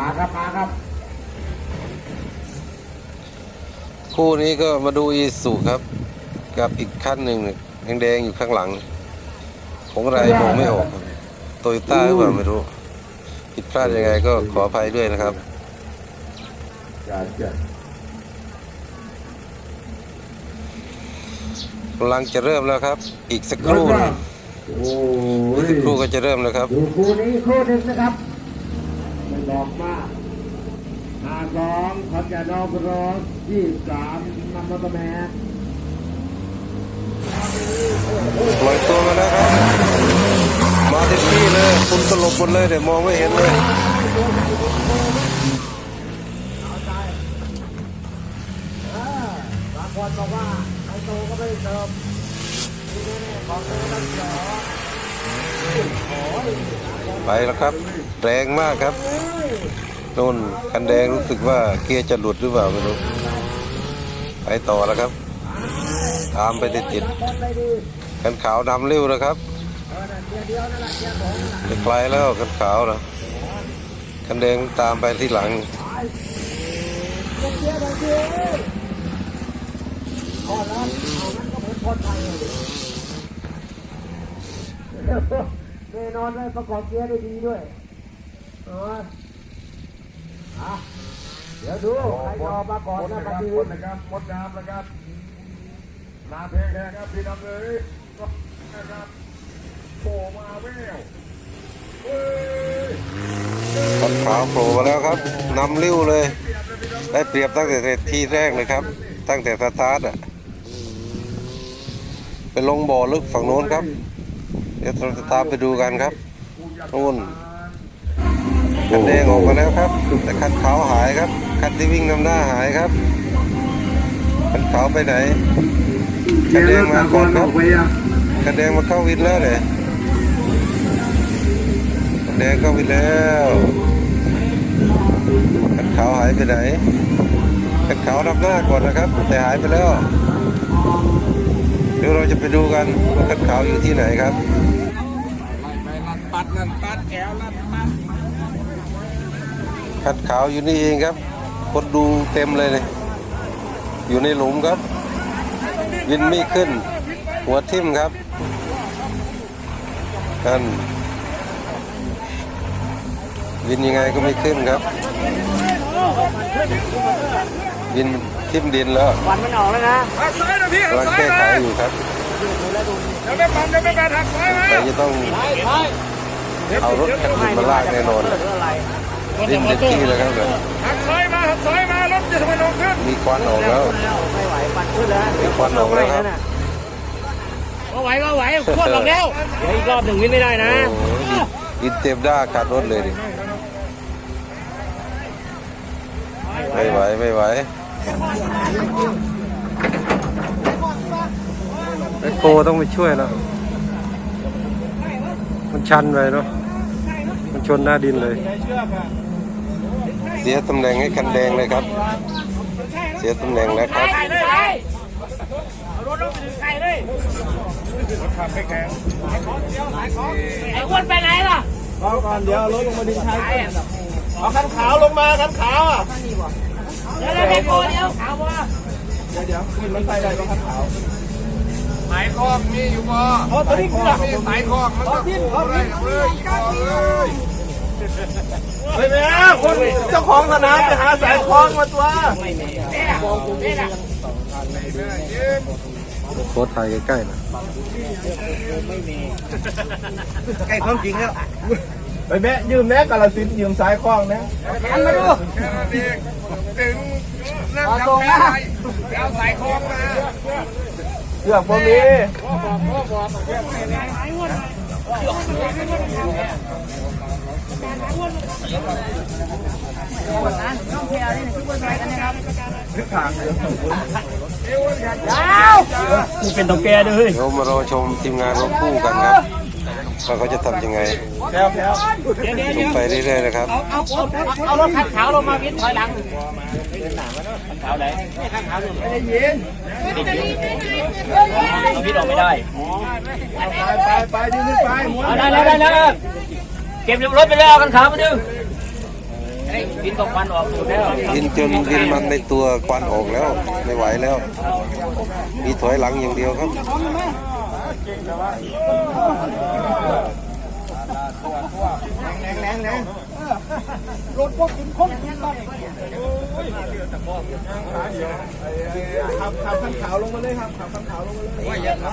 มาครับมาครับ คู่นี้ก็มาดูอีสุครับ กับอีกขั้นหนึ่งแดงๆอยู่ข้างหลัง ของอะไรมองไม่ออกโตโยต้าหรือเปล่าไม่รู้ ผิดพลาดยังไงก็ขออภัยด้วยนะครับอย่าเจ็บกำลังจะเริ่มแล้วครับ อีกสักครู่หนึ่งโอ้อีกยสักครู่ก็จะเริ่มแล้วครับดูคู่นี้คู่หนึ่งนะครับ ไม่บอกมากห้าสองพันยาดอกรอยยี่สามนำมาตะแม่ปล่อยตัวมาแล้วครับ มาเต็มที่เลยคุณตลบหมดเลยเดี๋ยวมองไม่เห็นเลยบางคนบอกว่าไอโตก็ไม่เติมนี่แน่ของเธอต้องเจอไปแล้วครับ แรงมากครับ นู่นคันแดงรู้สึกว่าเกียร์จะหลุดหรือเปล่าไม่รู้ไปต่อแล้วครับ ตามไปติดติดๆกันขาวนำเร็วนะครับจะไกลแล้วกันขาวนะคันแดงตามไปที่หลังแน่นอนเลยประกอบเกียร์ได้ดีด้วยเออ อะเดี๋ยวดูใครจะออกมาก่อนนะปฏิหมวิดนนะครับหมดน้ำนะครับนาเพลงแค่ครับพี่น้องเลยนะครับโผล่มาแววเฮ้ยกันขาวโผล่มาแล้วครับนำเร็วเลย ได้เปรียบตั้งแต่ทีแรกเลยครับ ตั้งแต่สตาร์ทอะไปลงบ่อลึกฝั่งโน้นครับ เดี๋ยวเราจะตามไปดูกันครับนู่น คันแดงออกมาแล้วครับ แต่คันขาวหายครับ คันที่วิ่งนำหน้าหายครับ คันขาวไปไหน คันแดงมาก่อนครับ คันแดงมาเข้าวินแล้วเลยคันแดงเข้าวินแล้ว คันขาวหายไปไหน คันขาวนำหน้าก่อนนะครับ แต่หายไปแล้ว เดี๋ยวเราจะไปดูกันว่าคันขาวอยู่ที่ไหนครับปัดนั่นปัดแอวนั่นปัด คันขาวอยู่นี่เองครับ คนดูเต็มเลยเลยอยู่ในหลุมครับ วินไม่ขึ้น หัวทิ่มครับกันวินยังไงก็ไม่ขึ้นครับ วินทิ่มดินแล้ววันมันออกแล้วนะหักซ้ายนะพี่หักำกลังซ้ายแก้ไขนะอยู่ครับเดี๋ยวไม่ปัดเดี๋ยวไม่ปัดหักซ้ายมาแต่จะต้องเอารถคันอื่นมาลากแน่นอน ดินเต็มที่แล้วครับเนี่ยหักซ้ายมาหักซ้ายมารถจะทำไมลงขึ้นมีควันออกแล้วไม่ไหวปัดขึ้นแล้วมีควันออกแล้วครับก็ไหวก็ไหวขวดหลอกแล้วเดี๋ยวอีกรอบหนึ่งวิ่งไม่ได้นะโอ้โหดินเต็มด้าขาดรถเลยดิไม่ไหวไม่ไหวแมคโครต้องไปช่วยแล้ว มันชันไปเนาะ มันชนหน้าดินเลย เสียตำแหน่งให้คันแดงเลยครับ เสียตำแหน่งแล้วครับใส่เลยไอ้รถลงไปถึงใส่เลยขับไม่แข็งไอ้อ้วนไปไหนล่ะรอก่อนเดี๋ยวรถลงมาดินชัยเอาคันขาวลงมาคันขาวอะเดี๋ยวเราไปโกเดี๋ยวขาวบ่เดี๋ยวเดี๋ยวขึ้นมันใส่ได้ก็คันขาวสายคอกมีอยู่บ่โอ้ตัวนี้คือมีสายคอกมันก็คู่เลยเลยคอเลย เฮ้ยแม่คนเจ้าของสนามไปหาสายคล้องมาตัวนี่ล่ะโคตรถ่ายใกล้ๆนะใกล้ความจริงแล้วไปแม่ยืมแม่กาลสินยืมสายคล้องนะอันมาดูถึงนั่งทำแพ้ไปเอาสายคล้องมาเลือกพวกนี้ นี่เป็นตองแกด้วยเดี๋ยวมารอชมทีมงานรถคู่กันครับว่าเขาจะทำยังไงแพ้วแพ้วเลยวเดี๋ยวชมไปเรื่อยๆนะครับ เอาเอารถคันขาวลงมาวิ่งถอยหลังคันขาวไหนคันขาวอยู่ไม่ได้ยินเอาวิ่งออกไม่ได้ ไปไปไปดึงขึ้นไปหมุนเอาได้แล้วได้แล้ว ก็บรถไปแล้วคันขามาดึงเวินตกควันออกสูดแล้ววินจนวินมันในตัวควันออกแล้วไม่ไหวแล้ว มีถอยหลังอย่างเดียวครับรถพวกกินคนเงี้ยบขับคันขาวลงมาเลยครับขับคันขาวลงมาเลยว่าเยอะนะ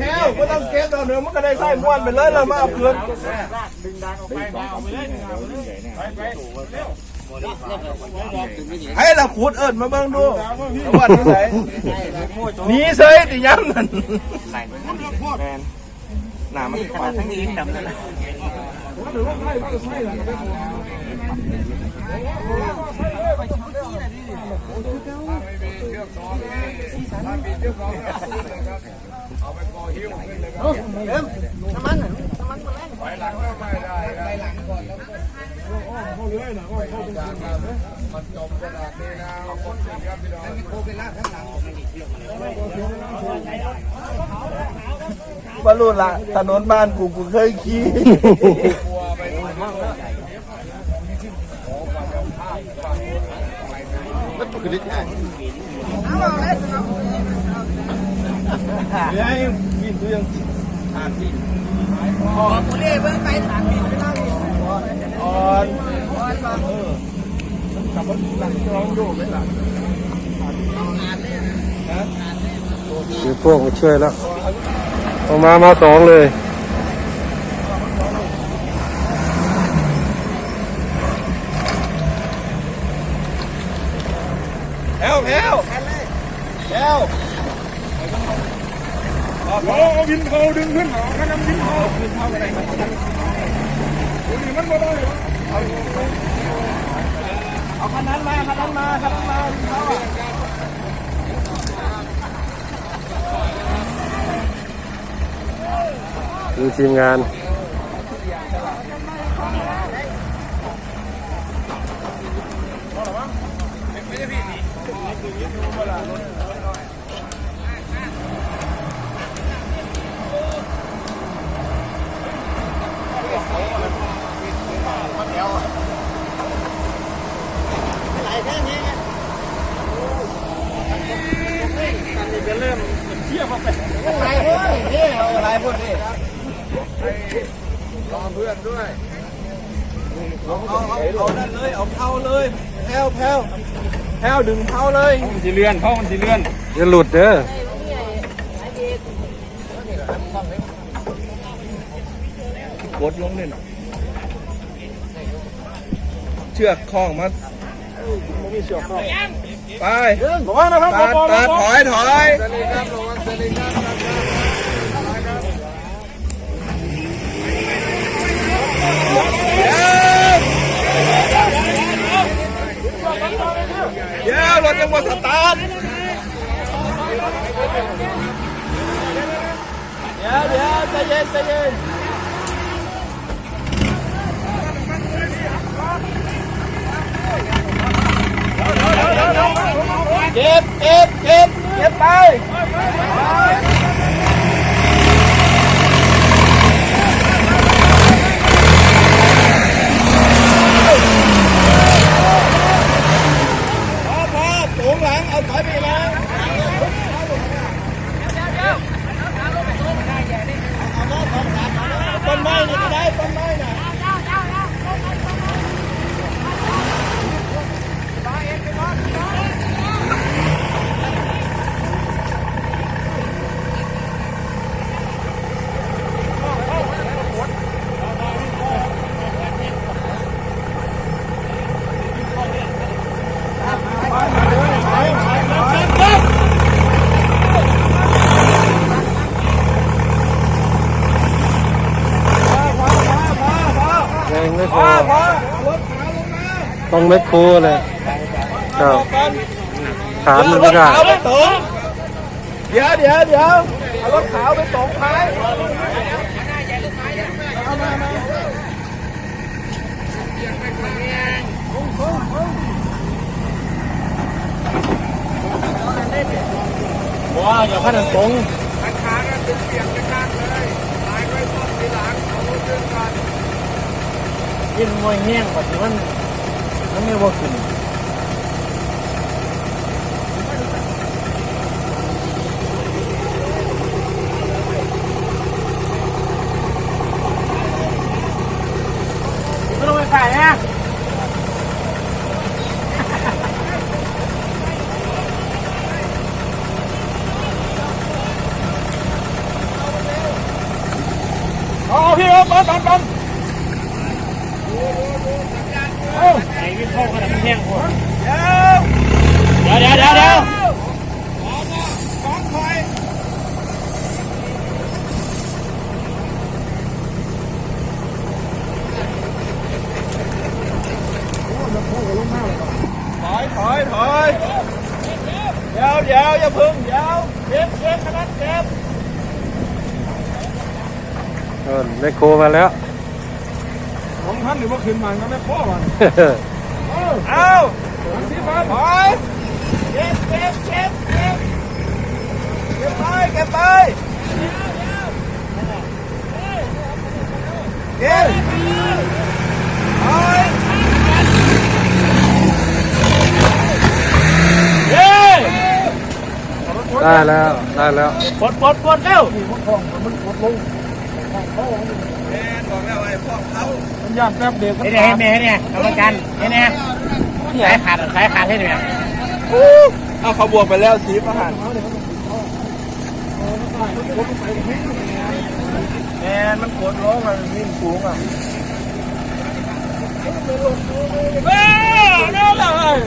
แนวก็ต้องเก็บตอนเนื้อมันก็ได้ไส้ม้วนไปเลยแล้วมาเอาเพื่อนให้เราขูดเอิญมาเบิ่งดูวัดที่ไหนนีเซยติย้ำนั่นหนามันขวาทั้งนี้ดำเลย บรรลุละถนนบ้านกูกูเคยขี่ มล่ะคือพวกมาช่วยแล้ว ออกมามาสองเลย แอวแอว แอวโอ้วินเขาดึงขึ้นหรอแค่น้ำวินเขาวินเขาอะไรมันมันม่ได้เหรอเอาคันนั้นมาคันนั้นมาคันนั้นมาวินเขาอะดูทีมงานอะไร เอาอะไรพวกนี้รอเพื่อนด้วยเอาเอาเอาเอานั่นเลยเอาเผาเลยแพ้วแพ้วแพ้วดึงเผาเลยมันสีเลื่อนเพรามันสีเลื่อนอย่าหลุดเด้อกดลงเนี่ยเชือกคล้องมันไประวังนะครับตาตาถอยถอย เดี๋ยวรถยังมาสตาร์ทเดี๋ยวเดี๋ยวใจเย็นใจเย็น ต้องแมคโครเลยครับถามมันไม่ได้เดี๋ยวเดี๋ยวเดี๋ยวรถขาวไปสองท้ายว้าอย่าพัดอันตรพัดขากันเป็นเสียงกัากเลยลายไว้อมทีลังเอาเรื่องกันยิ่งมวยแห้งกว่าที่มัน ไม่ต้องไปขายนะ อ๋อพี่ครับปันปันปัน ไอ้วิ่ง เข้าขนาดมันแห้งหัวเดี๋ยวเดี๋ยวเดี๋ยวเดี๋ยวเดี๋ยวอยถอยถอยถอยเดี๋ยวเดี๋ยวอย่าพึ่งเดี๋ยวเก็บเก็บขนาดเก็บเออแม่โคมาแล้ว ของท่านหรือว่าคืนมันก็ไม่พ่อมัน เอาที่มาถอยเก็บเก็บเก็บเก็บเก็บไปเก็บไปเก็บถอยเย้ได้แล้วได้แล้วปลดปลดปลดเร็วมัน ย่านแป๊บเดียวให้เนี่ยให้เนี่ยให้เนี่ยกรรมการให้เนี่ยสายขาดสายขาดให้เนี่ยเอาเขาบวกไปแล้วสีประหารแมนมันกดล้อมันวิ่งสูงอะเอ้ยนั่นเลย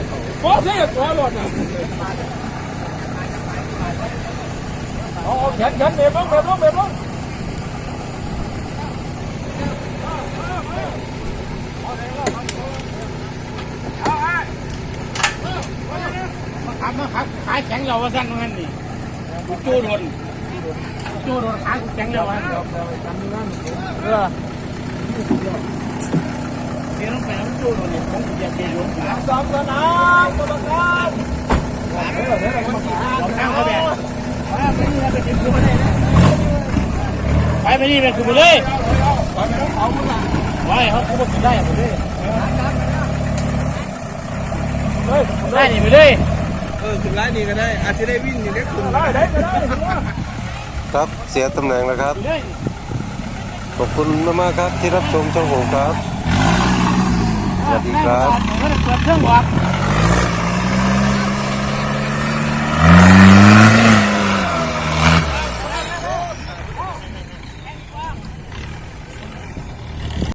บอสเสียตัวรถอะเอาเอาแขนแขนเบ็บลงเบ็บลงเบ็บลง ขับมาขับขายแข็งเราวสั้นมันนี่จูโดนจูโดนขายแข็งเราวะเออเดี๋ยวต้องไปน้ำจูโดนเนี่ยผมจะเกี่ยวลงขาสามสนามกรรมการลองข้างเขาแบบไปไปนี่เป็นคือไปเลยไว้เขาเขาบอกได้หมดเลยได้นี่ไปเลยเออถึงร้านนี้ก็ได้ อาจจะได้วิ่งอย่างนี้คุณได้ได้ได้ครับเสียตำแหน่งแล้วครับเลยขอบคุณมากๆครับที่รับชมช่องผมครับ สวัสดีครับ